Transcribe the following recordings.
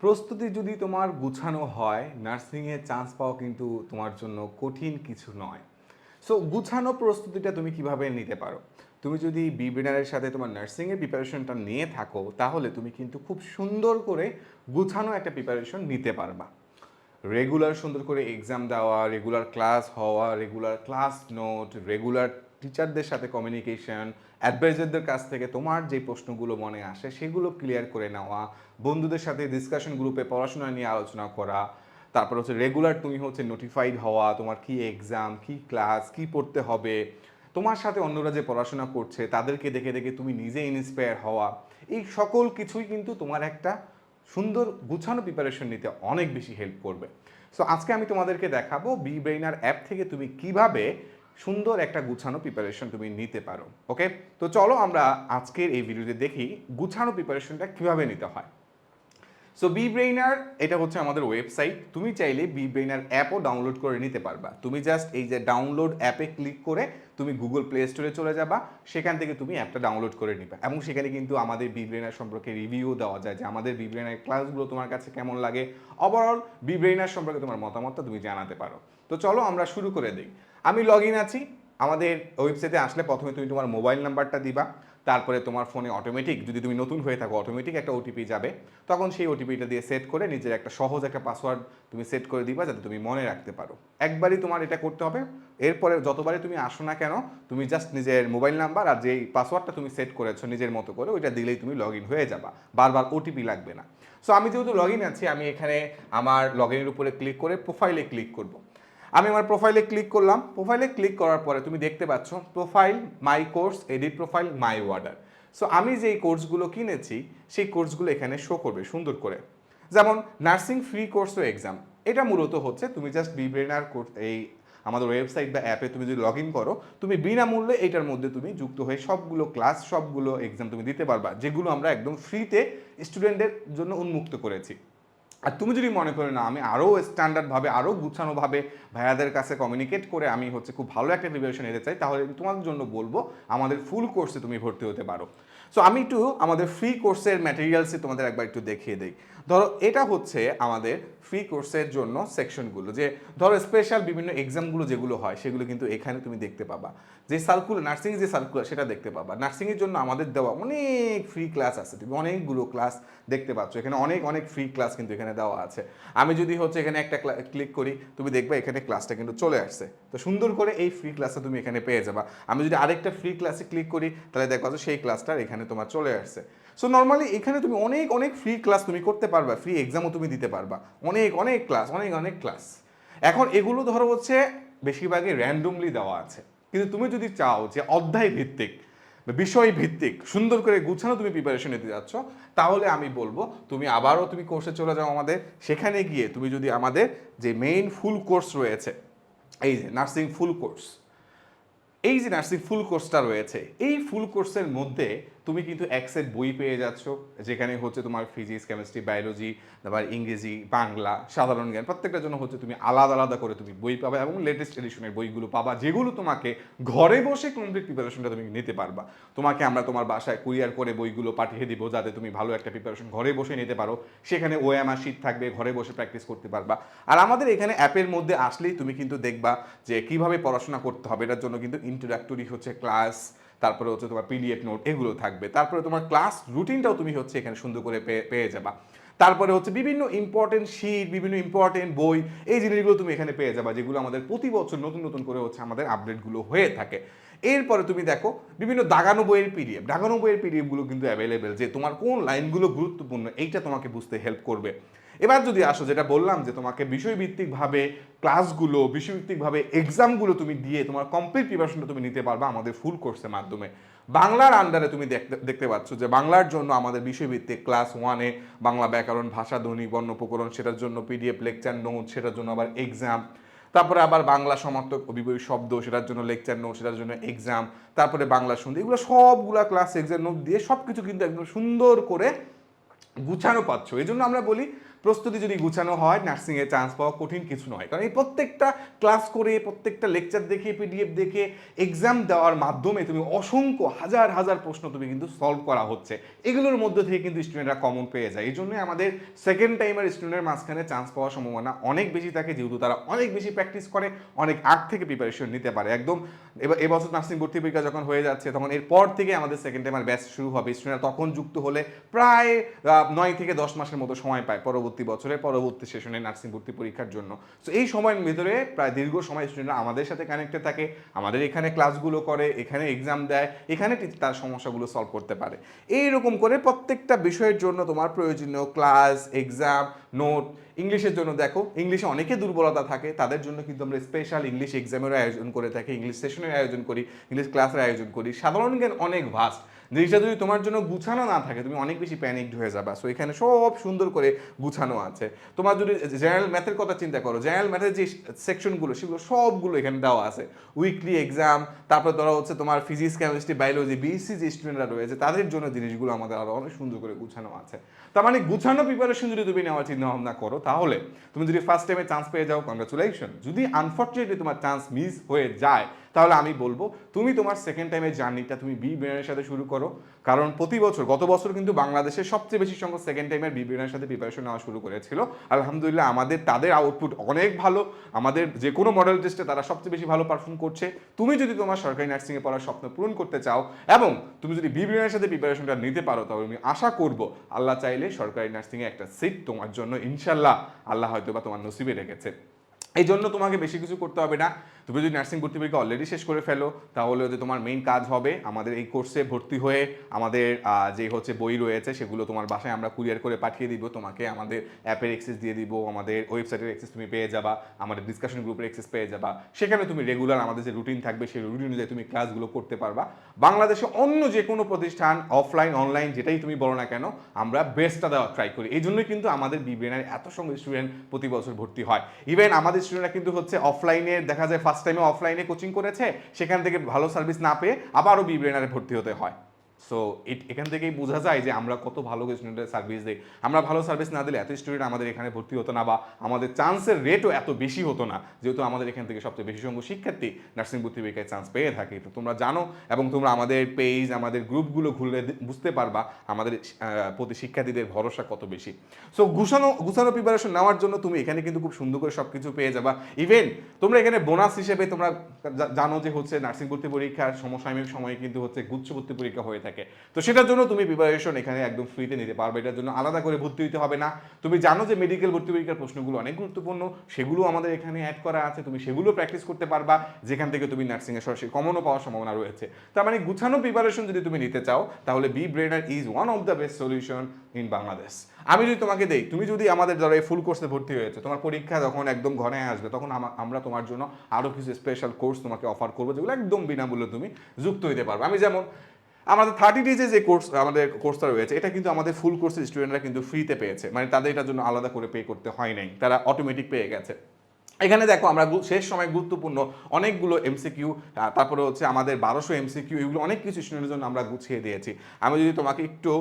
প্রস্তুতি যদি তোমার গুছানো হয় নার্সিংয়ে চান্স পাওয়া কিন্তু তোমার জন্য কঠিন কিছু নয়। সো গুছানো প্রস্তুতিটা তুমি কীভাবে নিতে পারো? তুমি যদি বিবিনারের সাথে তোমার নার্সিংয়ের প্রিপারেশনটা নিয়ে থাকো, তাহলে তুমি কিন্তু খুব সুন্দর করে গুছানো একটা প্রিপারেশন নিতে পারবা। রেগুলার সুন্দর করে এক্সাম দেওয়া রেগুলার ক্লাস হওয়া রেগুলার ক্লাস নোট রেগুলার টিচারদের সাথে কমিউনিকেশন অ্যাডভাইজারদের কাছ থেকে তোমার যে প্রশ্নগুলো মনে আসে সেগুলো ক্লিয়ার করে নেওয়া, বন্ধুদের সাথে ডিসকাশন গ্রুপে পড়াশোনা নিয়ে আলোচনা করা, তারপর হচ্ছে রেগুলার তুমি হচ্ছে নোটিফাইড হওয়া, তোমার কি এক্সাম কি ক্লাস কি পড়তে হবে, তোমার সাথে অন্যরা যে পড়াশোনা করছে তাদেরকে দেখে দেখে তুমি নিজে ইন্সপায়ার হওয়া, এই সকল কিছুই কিন্তু তোমার একটা সুন্দর গুছানো প্রিপারেশন নিতে অনেক বেশি হেল্প করবে। সো আজকে আমি তোমাদেরকে দেখাবো বি ব্রেইনার অ্যাপ থেকে তুমি কীভাবে সুন্দর একটা গুছানো প্রিপারেশন তুমি নিতে পারো ওকে তো চলো আমরা আজকের এই ভিডিওতে দেখি গুছানো প্রিপারেশনটা কীভাবে নিতে হয়। সো বি ব্রেইনার এটা হচ্ছে আমাদের ওয়েবসাইট তুমি চাইলে বি ব্রেইনার অ্যাপও ডাউনলোড করে নিতে পারবা। তুমি জাস্ট এই যে ডাউনলোড অ্যাপে ক্লিক করে তুমি গুগল প্লে স্টোরে চলে যাবা। সেখান থেকে তুমি অ্যাপটা ডাউনলোড করে নিবা। এবং সেখানে কিন্তু আমাদের বি ব্রেইনার সম্পর্কে রিভিউ দেওয়া যায় যে আমাদের বি ব্রেইনার ক্লাসগুলো তোমার কাছে কেমন লাগে। ওভারঅল বি ব্রেইনার সম্পর্কে তোমার মতামতটা তুমি জানাতে পারো। তো চলো আমরা শুরু করে দিই। আমি লগ ইন আছি। আমাদের ওয়েবসাইটে আসলে প্রথমে তুমি তোমার মোবাইল নাম্বারটা দিবা, তারপরে তোমার ফোনে অটোমেটিক যদি তুমি নতুন হয়ে থাকো অটোমেটিক একটা ওটিপি যাবে। তখন সেই ওটিপিটা দিয়ে সেট করে নিজের একটা সহজ একটা পাসওয়ার্ড তুমি সেট করে দিবা যাতে তুমি মনে রাখতে পারো। একবারই তোমার এটা করতে হবে। এরপরে যতবারই তুমি আসো না কেন, তুমি জাস্ট নিজের মোবাইল নাম্বার আর যেই পাসওয়ার্ডটা তুমি সেট করেছ নিজের মতো করে, ওইটা দিলেই তুমি লগ ইন হয়ে যাবা। বারবার ওটিপি লাগবে না। সো আমি যেহেতু লগ ইন আছি, আমি এখানে আমার লগ ইনের উপরে ক্লিক করে প্রোফাইলে ক্লিক করব। আমি আমার প্রোফাইলে ক্লিক করলাম। প্রোফাইলে ক্লিক করার পরে তুমি দেখতে পাচ্ছ profile my course edit profile my order so আমি যেই কোর্সগুলো কিনেছি, সেই কোর্সগুলো এখানে শো করবে সুন্দর করে। যেমন নার্সিং ফ্রি কোর্স ও এক্সাম এটা মূলত হচ্ছে তুমি জাস্ট বিব্রেনার এই আমাদের ওয়েবসাইট বা অ্যাপে তুমি যদি লগ ইন করো, তুমি বিনামূল্যে এটার মধ্যে তুমি যুক্ত হয়ে সবগুলো ক্লাস সবগুলো এক্সাম তুমি দিতে পারবা, যেগুলো আমরা একদম ফ্রিতে স্টুডেন্টদের জন্য উন্মুক্ত করেছি। আর তুমি যদি মনে করো না, আমি আরও স্ট্যান্ডার্ডভাবে আরও গুছানোভাবে ভাইয়াদের কাছে কমিউনিকেট করে আমি হচ্ছে খুব ভালো একটা প্রিপারেশন নিতে চাই, তাহলে তোমাদের জন্য বলব আমাদের ফুল কোর্সে তুমি ভর্তি হতে পারো। সো আমি একটু আমাদের ফ্রি কোর্সের ম্যাটেরিয়ালসে তোমাদের একবার একটু দেখিয়ে দিই। ধরো, এটা হচ্ছে আমাদের ফ্রি কোর্সের জন্য সেকশনগুলো যে ধরো স্পেশাল বিভিন্ন এক্সামগুলো যেগুলো হয়, সেগুলো কিন্তু এখানে তুমি দেখতে পাবা। যে সার্কুলার নার্সিং যে সার্কুলার সেটা দেখতে পাবা। নার্সিংয়ের জন্য আমাদের দেওয়া অনেক ফ্রি ক্লাস আছে, তুমি অনেকগুলো ক্লাস দেখতে পাচ্ছ। এখানে অনেক অনেক ফ্রি ক্লাস কিন্তু এখানে দেওয়া আছে। আমি যদি হচ্ছে এখানে একটা ক্লিক করি, তুমি দেখবে এখানে ক্লাসটা কিন্তু চলে আসছে। তো সুন্দর করে এই ফ্রি ক্লাসটা তুমি এখানে পেয়ে যাবা। আমি যদি আরেকটা ফ্রি ক্লাসে ক্লিক করি, তাহলে দেখবা যে সেই ক্লাসটা এখানে তোমার চলে আসছে। সো নর্মালি এখানে তুমি অনেক অনেক ফ্রি ক্লাস তুমি করতে পারবা ফ্রি এক্সামও তুমি দিতে পারবা। অনেক অনেক ক্লাস অনেক অনেক ক্লাস এখন এগুলো ধরো হচ্ছে বেশিরভাগই র্যান্ডমলি দেওয়া আছে। কিন্তু তুমি যদি চাও যে অধ্যায় ভিত্তিক বিষয় ভিত্তিক, সুন্দর করে গুছানো তুমি প্রিপারেশন নিতে যাচ্ছ, তাহলে আমি বলব তুমি আবারও তুমি কোর্সে চলে যাও আমাদের। সেখানে গিয়ে তুমি যদি আমাদের যে মেইন ফুল কোর্স রয়েছে, এই যে নার্সিং ফুল কোর্স এই যে নার্সিং ফুল কোর্সটা রয়েছে, এই ফুল কোর্সের মধ্যে তুমি কিন্তু এক সেট বই পেয়ে যাচ্ছ, যেখানে হচ্ছে তোমার ফিজিক্স কেমিস্ট্রি বায়োলজি তারপর ইংরেজি, বাংলা, সাধারণ জ্ঞান, প্রত্যেকটার জন্য হচ্ছে তুমি আলাদা আলাদা করে তুমি বই পাবা এবং লেটেস্ট এডিশনের বইগুলো পাবা, যেগুলো তোমাকে ঘরে বসে কমপ্লিট প্রিপারেশনটা তুমি নিতে পারবা। তোমাকে আমরা তোমার বাসায় কুরিয়ার করে বইগুলো পাঠিয়ে দিব, যাতে তুমি ভালো একটা প্রিপারেশন ঘরে বসে নিতে পারো। সেখানে ওএমআর শিট থাকবে, ঘরে বসে প্র্যাকটিস করতে পারবা। আর আমাদের এখানে অ্যাপের মধ্যে আসলেই তুমি কিন্তু দেখবা যে কীভাবে পড়াশোনা করতে হবে, এটার জন্য কিন্তু ইন্ট্রোডাক্টরি হচ্ছে ক্লাস তারপরে হচ্ছে তোমার পিডিএফ নোট এগুলো থাকবে। তারপরে তোমার ক্লাস রুটিনটাও তুমি হচ্ছে এখানে সুন্দর করে পেয়ে যাবা। তারপরে হচ্ছে বিভিন্ন ইম্পর্টেন্ট শিট বিভিন্ন ইম্পর্টেন্ট বই, এই জিনিসগুলো তুমি এখানে পেয়ে যাবা, যেগুলো আমাদের প্রতি বছর নতুন নতুন করে হচ্ছে আমাদের আপডেটগুলো হয়ে থাকে। এরপরে তুমি দেখো, বিভিন্ন দাগানো বইয়ের পিডিএফ দাগানো বইয়ের পিডিএফগুলো কিন্তু অ্যাভেলেবেল যে তোমার কোন লাইনগুলো গুরুত্বপূর্ণ, এইটা তোমাকে বুঝতে হেল্প করবে। এবার যদি আসো, যেটা বললাম যে তোমাকে বিষয়ভিত্তিকভাবে ক্লাসগুলো, বিষয়ভিত্তিকভাবে এক্সামগুলো তুমি দিয়ে তোমার কমপ্লিট প্রিপারেশনটা তুমি নিতে পারবা আমাদের ফুল কোর্সের মাধ্যমে। বাংলার আন্ডারে তুমি দেখতে দেখতে পাচ্ছ যে বাংলার জন্য আমাদের বিষয়ভিত্তিক ক্লাস ওয়ানে বাংলা ব্যাকরণ, ভাষা, ধ্বনি, বর্ণ সেটার জন্য পিডিএফ লেকচার নোট সেটার জন্য আবার এক্সাম তারপরে আবার বাংলা সমার্থক অভিবই শব্দ, সেটার জন্য লেকচার নোট সেটার জন্য এক্সাম তারপরে বাংলা শুনতে এগুলো সবগুলা ক্লাস এক্সাম নোট দিয়ে সব কিছু কিন্তু একদম সুন্দর করে গুছানো পাচ্ছ। এই জন্য আমরা বলি প্রস্তুতি যদি গুছানো হয় নার্সিংয়ে চান্স পাওয়া কঠিন কিছু নয়। কারণ এই প্রত্যেকটা ক্লাস করে, প্রত্যেকটা লেকচার দেখে পিডিএফ দেখে এক্সাম দেওয়ার মাধ্যমে তুমি অসংখ্য হাজার হাজার প্রশ্ন তুমি কিন্তু সলভ করা হচ্ছে। এগুলোর মধ্যে থেকে কিন্তু স্টুডেন্টরা কমন পেয়ে যায়। এই জন্যই আমাদের সেকেন্ড টাইমের স্টুডেন্টের মাঝখানে চান্স পাওয়ার সম্ভাবনা অনেক বেশি থাকে, যেহেতু তারা অনেক বেশি প্র্যাকটিস করে, অনেক আগ থেকে প্রিপারেশন নিতে পারে। একদম এবার, এবছর নার্সিং ভর্তি পরীক্ষা যখন হয়ে যাচ্ছে, তখন এরপর থেকে আমাদের সেকেন্ড টাইমের ব্যাচ শুরু হবে। স্টুডেন্টরা তখন যুক্ত হলে প্রায় নয় থেকে দশ মাসের মতো সময় পায়। পরবর্তী বছরে পরবর্তী সেশনে নার্সিং ভর্তি পরীক্ষার জন্য। তো এই সময়ের ভিতরে প্রায় দীর্ঘ সময় স্টুডেন্টরা আমাদের সাথে কানেক্টেড থাকে, আমাদের এখানে ক্লাসগুলো করে, এখানে এক্সাম দেয়, এখানে তার সমস্যাগুলো সলভ করতে পারে। এইরকম করে প্রত্যেকটা বিষয়ের জন্য তোমার প্রয়োজনীয় ক্লাস এক্সাম নোট ইংলিশের জন্য দেখো, ইংলিশে অনেকে দুর্বলতা থাকে, তাদের জন্য কিন্তু আমরা স্পেশাল ইংলিশ এক্সামেরও আয়োজন করে থাকি ইংলিশ সেশনের আয়োজন করি ইংলিশ ক্লাসের আয়োজন করি। সাধারণ জ্ঞান অনেক ভাস্ট জিনিসটা যদি তোমার জন্য গুছানো না থাকে, তুমি অনেক বেশি প্যানিকড হয়ে যাবা। সো এখানে সব সুন্দর করে গুছানো আছে। তোমার যদি জেনারেল ম্যাথের কথা চিন্তা করো জেনারেল ম্যাথের যে সেকশনগুলো সেগুলো সবগুলো এখানে দেওয়া আছে। উইকলি এক্সাম তারপর ধরো হচ্ছে তোমার ফিজিক্স কেমিস্ট্রি বায়োলজি বিএসসি যে স্টুডেন্টরা রয়েছে, তাদের জন্য জিনিসগুলো আমাদের আরও অনেক সুন্দর করে গুছানো আছে। তার মানে গুছানো প্রিপারেশন যদি তুমি নেওয়ার চিন্তা ভাবনা করো, তাহলে তুমি যদি ফার্স্ট টাইমে চান্স পেয়ে যাও কংগ্রাচুলেশন যদি আনফর্চুনেটলি তোমার চান্স মিস হয়ে যায় তাহলে আমি বলব, তুমি তোমার সেকেন্ড টাইমের জার্নিটা তুমি বি ব্রেনের সাথে শুরু করো। কারণ প্রতি বছর, গত বছর কিন্তু বাংলাদেশের সবচেয়ে বেশি সংখ্যক সেকেন্ড টাইমের বি ব্রেনের সাথে প্রিপারেশন নেওয়া শুরু করেছিল। আলহামদুলিল্লাহ, আমাদের, তাদের আউটপুট অনেক ভালো। আমাদের যে কোনো মডেল টেস্টে তারা সবচেয়ে বেশি ভালো পারফর্ম করছে। তুমি যদি তোমার সরকারি নার্সিংয়ে পড়ার স্বপ্ন পূরণ করতে চাও এবং তুমি যদি বি ব্রেনের সাথে প্রিপারেশনটা নিতে পারো, তাহলে আমি আশা করব, আল্লাহ চাইলে সরকারি নার্সিংয়ে একটা সিট তোমার জন্য, ইনশাল্লাহ আল্লাহ হয়তো বা তোমার নসিবে রেখেছে। এই জন্য তোমাকে বেশি কিছু করতে হবে না। তুমি যদি নার্সিং ভর্তি পরীক্ষা অলরেডি শেষ করে ফেলো, তাহলে হচ্ছে তোমার মেইন কাজ হবে আমাদের এই কোর্সে ভর্তি হয়ে আমাদের যে হচ্ছে বই রয়েছে সেগুলো তোমার বাসায় আমরা কুরিয়ার করে পাঠিয়ে দিব। তোমাকে আমাদের অ্যাপের অ্যাক্সেস দিয়ে দিব, আমাদের ওয়েবসাইটের অ্যাক্সেস তুমি পেয়ে যাবা, আমাদের ডিসকাশন গ্রুপের অ্যাক্সেস পেয়ে যাবা। সেখানে তুমি রেগুলার আমাদের যে রুটিন থাকবে সেই রুটিন অনুযায়ী তুমি ক্লাসগুলো করতে পারবা। বাংলাদেশে অন্য যে কোনো প্রতিষ্ঠান অফলাইন অনলাইন যেটাই তুমি বলো না কেন, আমরা বেস্টটা দেওয়ার ট্রাই করি। এই জন্যই কিন্তু আমাদের বিবিএনের এত সঙ্গে স্টুডেন্ট প্রতি বছর ভর্তি হয়। ইভেন আমাদের স্টুডেন্টরা কিন্তু হচ্ছে অফলাইনে দেখা যায় ফার্স্ট টাইমে অফলাইনে কোচিং করেছে, সেখান থেকে ভালো সার্ভিস না পেয়ে আবারও বিব্রেনারে ভর্তি হতে হয়। সো এখান থেকেই বোঝা যায় যে আমরা কত ভালো স্টুডেন্টের সার্ভিস দিই। আমরা ভালো সার্ভিস না দিলে এত স্টুডেন্ট আমাদের এখানে ভর্তি হতো না বা আমাদের চান্সের রেটও এত বেশি হতো না, যেহেতু আমাদের এখান থেকে সবচেয়ে বেশি সংখ্যক শিক্ষার্থী নার্সিং ভর্তি পরীক্ষায় চান্স পেয়ে থাকে। তো তোমরা জানো এবং তোমরা আমাদের পেজ আমাদের গ্রুপগুলো ঘুরলে বুঝতে পারবা আমাদের প্রতি শিক্ষার্থীদের ভরসা কত বেশি। সো গুছানো গুছানো প্রিপারেশন নেওয়ার জন্য তুমি এখানে কিন্তু খুব সুন্দর করে সব কিছু পেয়ে যাবা। ইভেন তোমরা এখানে বোনাস হিসেবে তোমরা জানো যে হচ্ছে নার্সিং ভর্তি পরীক্ষার সমসাময়িক সময়ে কিন্তু হচ্ছে গুচ্ছ ভর্তি পরীক্ষা হয়ে থাকে। তো সেটার জন্য তুমি প্রিপারেশন এখানে একদম ফ্রিতে নিতে পারবে। এটার জন্য আলাদা করে ভর্তি হতে হবে না। তুমি জানো যে মেডিকেল ভর্তি পরীক্ষার প্রশ্নগুলো অনেক গুরুত্বপূর্ণ। সেগুলো আমাদের এখানে অ্যাড করা আছে। তুমি সেগুলো প্র্যাকটিস করতে পারবা। যেখান থেকে তুমি নার্সিং এর সরাসরি কমনও পাওয়ার সম্ভাবনা রয়েছে। তার মানে গুছানো প্রিপারেশন যদি তুমি নিতে চাও, তাহলে B Brainer is one of the best solution in Bangladesh আমি যদি তোমাকে দেই, তুমি যদি আমাদের দ্বারা এই ফুল কোর্সে ভর্তি হয়েছে, তোমার পরীক্ষা যখন একদম ঘরে আসবে, তখন আমরা তোমার জন্য আরও কিছু স্পেশাল কোর্স তোমাকে অফার করব, যেগুলো একদম বিনামূল্যে তুমি যুক্ত হতে পারবে। আমি যেমন আমাদের থার্টি ডেজে যে কোর্স আমাদের কোর্সটা রয়েছে, এটা কিন্তু আমাদের ফুল কোর্সের স্টুডেন্টরা কিন্তু ফ্রিতে পেয়েছে। মানে তাদের এটার জন্য আলাদা করে পে করতে হয় নাই। তারা অটোমেটিক পেয়ে গেছে। এখানে দেখো আমরা শেষ সময় গুরুত্বপূর্ণ অনেকগুলো এমসিকিউ তারপরে হচ্ছে আমাদের বারোশো এমসিকিউ এগুলো অনেক কিছু স্টুডেন্টের জন্য আমরা গুছিয়ে দিয়েছি। আমি যদি তোমাকে একটু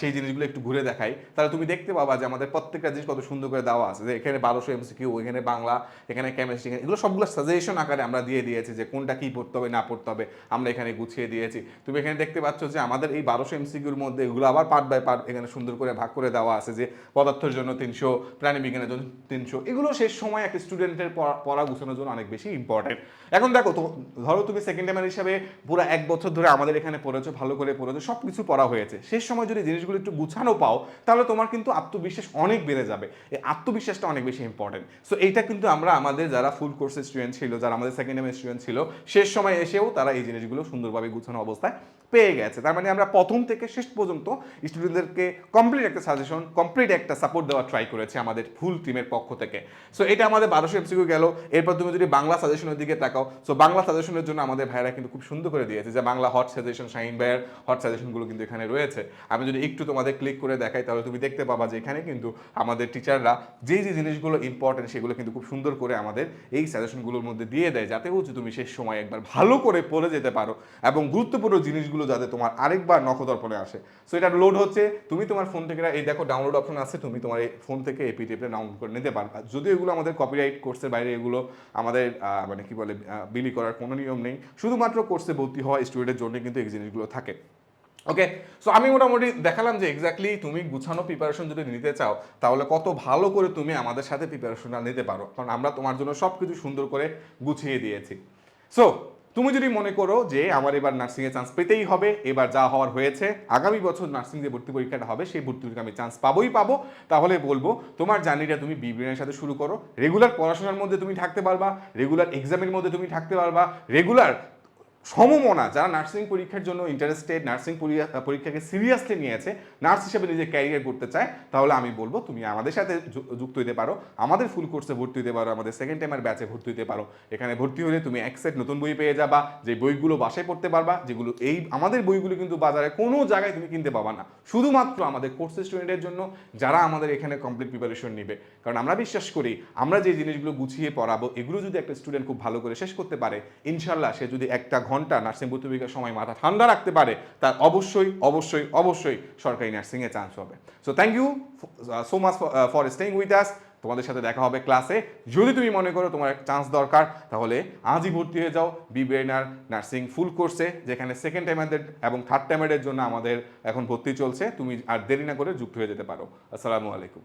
সেই জিনিসগুলো একটু ঘুরে দেখাই, তাহলে তুমি দেখতে পাবা যে আমাদের প্রত্যেকটা জিনিস কত সুন্দর করে দেওয়া আছে। যে এখানে বারোশো এমসিকিউ এখানে বাংলা, এখানে কেমিস্ট্রি এগুলো সবগুলো সাজেশন আকারে আমরা দিয়ে দিয়েছি যে কোনটা কি পড়তে হবে, না পড়তে হবে, আমরা এখানে গুছিয়ে দিয়েছি। তুমি এখানে দেখতে পাচ্ছ যে আমাদের এই বারোশো এমসিকিউর মধ্যে এগুলো আবার পার্ট বাই পার্ট এখানে সুন্দর করে ভাগ করে দেওয়া আছে যে পদার্থের জন্য তিনশো, প্রাণী বিজ্ঞানের জন্য তিনশো। এগুলো শেষ সময় একটা স্টুডেন্টের পড়া গুছানোর জন্য অনেক বেশি ইম্পর্টেন্ট এখন দেখো, তো ধরো তুমি সেকেন্ড টাইমার হিসাবে পুরো এক বছর ধরে আমাদের এখানে পড়েছো, ভালো করে পড়েছো সব কিছু পড়া হয়েছে। শেষ সময় যদি জিনিসগুলো একটু গুছানো পাও, তাহলে তোমার কিন্তু আত্মবিশ্বাস অনেক বেড়ে যাবে। এই আত্মবিশ্বাসটা অনেক বেশি ইম্পর্টেন্ট সো এইটা কিন্তু আমরা আমাদের যারা ফুল কোর্সের স্টুডেন্ট ছিল, যারা আমাদের সেকেন্ড টাইমের স্টুডেন্ট ছিল, শেষ সময় এসেও তারা এই জিনিসগুলো সুন্দরভাবে গুছানো অবস্থায় পেয়ে গেছে। তার মানে আমরা প্রথম থেকে শেষ পর্যন্ত স্টুডেন্টদেরকে কমপ্লিট একটা সাজেশন কমপ্লিট একটা সাপোর্ট দেওয়ার ট্রাই করেছি আমাদের ফুল টিমের পক্ষ থেকে। সো এটা আমাদের বারোশো এমসিকিউ গেল। এরপর তুমি যদি বাংলা সাজেশনের দিকে তাকাও সো বাংলা সাজেশনের জন্য আমাদের ভাইরা কিন্তু খুব সুন্দর করে দিয়েছে যে বাংলা হট সাজেশন শাহিন ভাইয়ের হট সাজেশনগুলো কিন্তু এখানে রয়েছে। আমি যদি একটু তোমাদের ক্লিক করে দেখাই, তাহলে তুমি দেখতে পাবা যে এখানে কিন্তু আমাদের টিচাররা যে যে জিনিসগুলো ইম্পর্টেন্ট সেগুলো কিন্তু খুব সুন্দর করে আমাদের এই সাজেশনগুলোর মধ্যে দিয়ে দেয়। যাতে হচ্ছে তুমি শেষ সময় একবার ভালো করে পড়ে যেতে পারো। এবং গুরুত্বপূর্ণ জিনিসগুলো বইগুলো যাতে তোমার আরেকবার নখদর্পণে আসে। সো এটা লোড হচ্ছে, তুমি তোমার ফোন থেকে এই দেখো ডাউনলোড অপশন আছে, তুমি তোমার এই ফোন থেকে এই পিডিএফটা ডাউনলোড করে নিতে পারবা। যদিও এগুলো আমাদের কপিরাইট কোর্সের বাইরে এগুলো আমাদের মানে কি বলে বিলি করার কোনো নিয়ম নেই। শুধুমাত্র কোর্সে ভর্তি হওয়া স্টুডেন্টের জন্য কিন্তু এই জিনিসগুলো থাকে। ওকে সো আমি মোটামুটি দেখালাম যে এক্স্যাক্টলি তুমি গুছানো প্রিপারেশন যদি নিতে চাও, তাহলে কত ভালো করে তুমি আমাদের সাথে প্রিপারেশনটা নিতে পারো। কারণ আমরা তোমার জন্য সব কিছু সুন্দর করে গুছিয়ে দিয়েছি। সো তুমি যদি মনে করো যে আমার এবার নার্সিংয়ে চান্স পেতেই হবে, এবার যা হওয়ার হয়েছে, আগামী বছর নার্সিং যে ভর্তি পরীক্ষাটা হবে, সেই ভর্তি পরীক্ষা আমি চান্স পাবোই পাবো। তাহলে বলব, তোমার জার্নিটা তুমি বিবিএনের সাথে শুরু করো। রেগুলার পড়াশোনার মধ্যে তুমি থাকতে পারবা রেগুলার এক্সামের মধ্যে তুমি থাকতে পারবা রেগুলার সমমনা, যারা নার্সিং পরীক্ষার জন্য ইন্টারেস্টেড নার্সিং পরীক্ষাকে সিরিয়াসলি নিয়েছে নার্স হিসেবে নিজের ক্যারিয়ার করতে চায়, তাহলে আমি বলব তুমি আমাদের সাথে যুক্ত হতে পারো, আমাদের ফুল কোর্সে ভর্তি হতে পারো, আমাদের সেকেন্ড টাইমের ব্যাচে ভর্তি হতে পারো। এখানে ভর্তি হলে তুমি এক সেট নতুন বই পেয়ে যাবা, যে বইগুলো বাসায় পড়তে পারবা, যেগুলো এই আমাদের বইগুলো কিন্তু বাজারে কোনো জায়গায় তুমি কিনতে পাবা না। শুধুমাত্র আমাদের কোর্সের স্টুডেন্টের জন্য যারা আমাদের এখানে কমপ্লিট প্রিপারেশন নেবে। কারণ আমরা বিশ্বাস করি, আমরা যে জিনিসগুলো গুছিয়ে পড়াবো, এগুলো যদি একটা স্টুডেন্ট খুব ভালো করে শেষ করতে পারে, ইনশাল্লাহ সে যদি একটা ঘণ্টা নার্সিং ভর্তি পরীক্ষার সময় মাথা ঠান্ডা রাখতে পারে, তার অবশ্যই অবশ্যই অবশ্যই সরকারি নার্সিংয়ে চান্স হবে। So thank you so much for staying with us তোমাদের সাথে দেখা হবে ক্লাসে যদি তুমি মনে করো তোমার চান্স দরকার, তাহলে আজই ভর্তি হয়ে যাও বিবিএনআর নার্সিং ফুল কোর্সে যেখানে সেকেন্ড টাইমারদের এবং থার্ড টাইমারের জন্য আমাদের এখন ভর্তি চলছে। তুমি আর দেরি না করে যুক্ত হয়ে যেতে পারো। আসসালামু আলাইকুম।